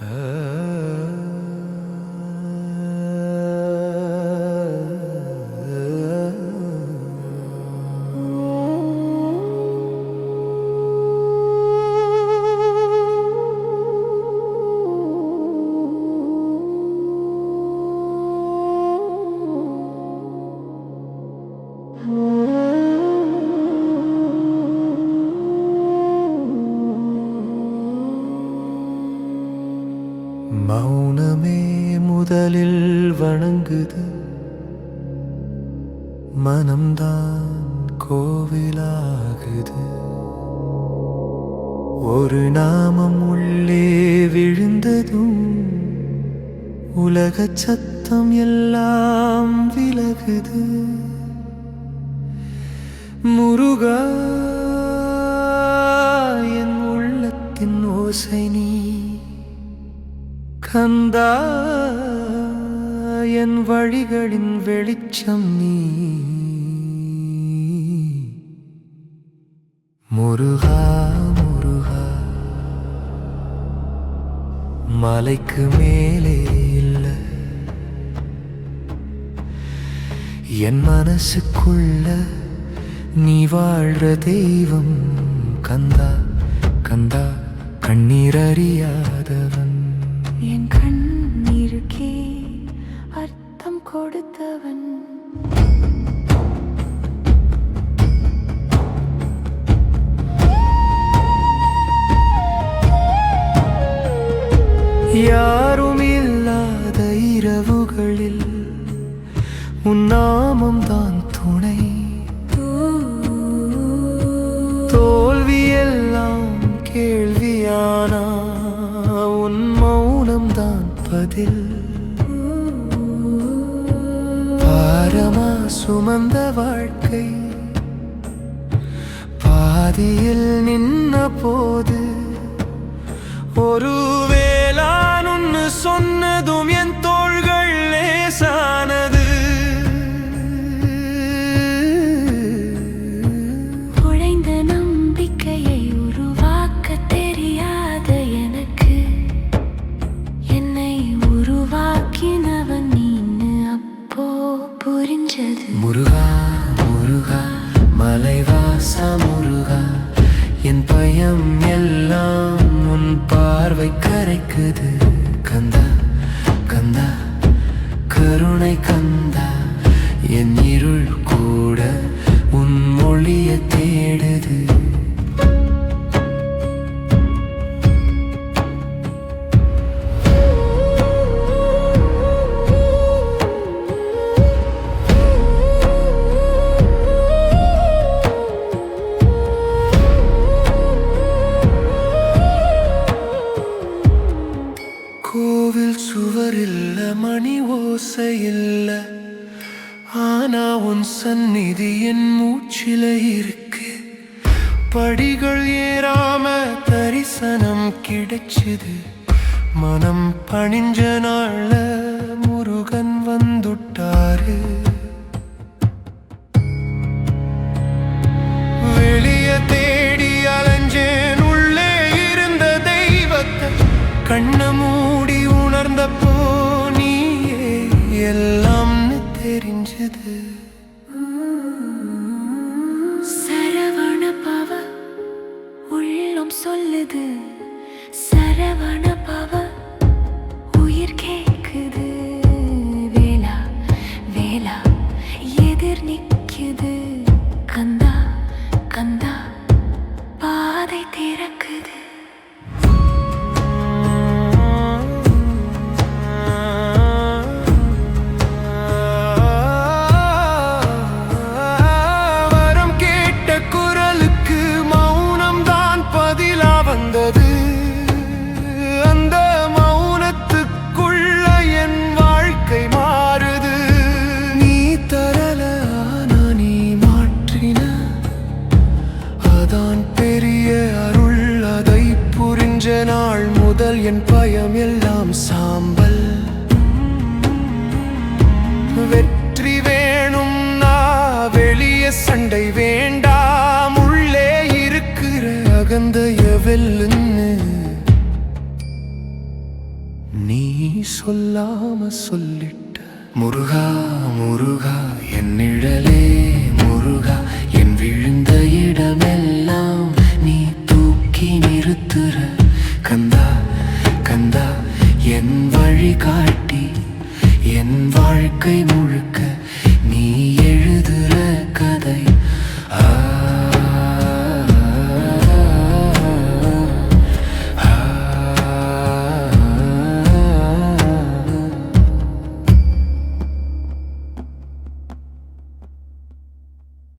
Uh... மௌனமே முதலில் வணங்குது. மனம்தான் கோவிலாகுது. ஒரு நாமம் உள்ளே விழுந்ததும் உலக சத்தம் எல்லாம் விலகுது. முருகா என் உள்ளத்தின் ஓசை நீ கந்தா என் வழிகளின் வெளிச்சம் நீ. முருகா முருகா மலைக்கு மேலே இல்லை. என் மனசுக்குள்ள நீ வாழ்ற தெய்வம் கந்தா கந்தா கண்ணீர் அறியாதவன். என் கண்ணீருக்கே அர்த்தம் கொடுத்தவன். யாரும் மௌனம் பதில். பாரமா சுமந்த வாழ்க்கை. பாதியில் நின்ன போது ஒரு வேளா மலைவாசா முருகா என் பயம் எல்லாம் உன் பார்வை கரைக்குது. கந்தா கந்தா கருணை கந்தா. என் ஆனா உன் சந்நிதி என் மூச்சில இருக்கு. படிகள் ஏறாம தரிசனம் கிடைச்சது. மனம் பணிஞ்ச நாள்ல முருகன் வந்துட்டாரு. 그대 என் பயம் எல்லாம் சாம்பல். வெற்றி வேணும் நான் வெளிய சண்டை வேண்டாம். உள்ளே இருக்கிற அகந்தைய வெல்லுன்னு. நீ சொல்லாம சொல்லிட்ட. முருகா முருகா என் வழிகாட்டி என் வாழ்க்கை முழுக்க நீ எழுதுற